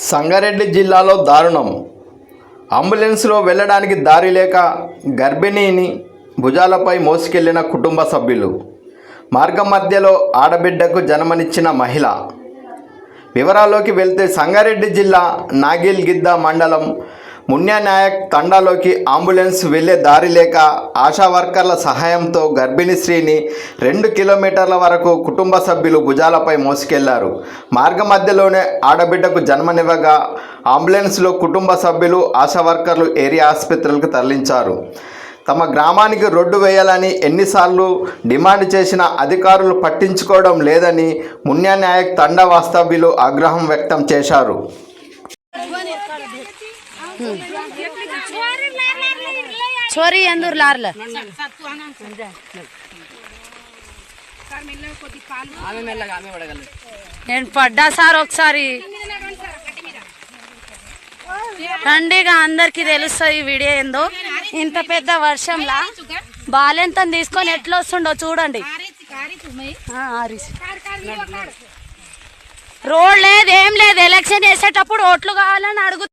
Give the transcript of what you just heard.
సంగారెడ్డి జిల్లాలో దారుణం. అంబులెన్స్లో వెళ్ళడానికి దారి లేక గర్భిణిని భుజాలపై మోసుకెళ్ళిన కుటుంబ సభ్యులు. మార్గం మధ్యలో ఆడబిడ్డకు జన్మనిచ్చిన మహిళ. వివరాల్లోకి వెళ్తే సంగారెడ్డి జిల్లా నాగిల్గిద్ద మండలం మున్యానాయక్ తండాలోకి అంబులెన్స్ వెళ్ళే దారి లేక ఆశా వర్కర్ల సహాయంతో గర్భిణీ స్త్రీని రెండు కిలోమీటర్ల వరకు కుటుంబ సభ్యులు భుజాలపై మోసుకెళ్ళారు. మార్గ మధ్యలోనే ఆడబిడ్డకు జన్మనివ్వగా అంబులెన్స్లో కుటుంబ సభ్యులు ఆశా వర్కర్లు ఏరియా ఆసుపత్రులకు తరలించారు. తమ గ్రామానికి రోడ్డు వేయాలని ఎన్నిసార్లు డిమాండ్ చేసిన అధికారులు పట్టించుకోవడం లేదని మున్యానాయక్ తండా వాస్తవ్యులు ఆగ్రహం వ్యక్తం చేశారు. छोरी अंदूर लारल నేను పడ్డా సార్ ఒకసారి రండిగా అందరికి తెలుస్తుంది ఈ వీడియో ఏందో ఇంత పెద్ద వర్షంలా బాలెంత తీసుకొని ఎట్లా వస్తుండో చూడండి ఆ, ఆరిసి. రోడ్ లేదు ఏం లేదు ఎలక్షన్ చేసేటప్పుడు ఓట్లు కావాలని అడుగు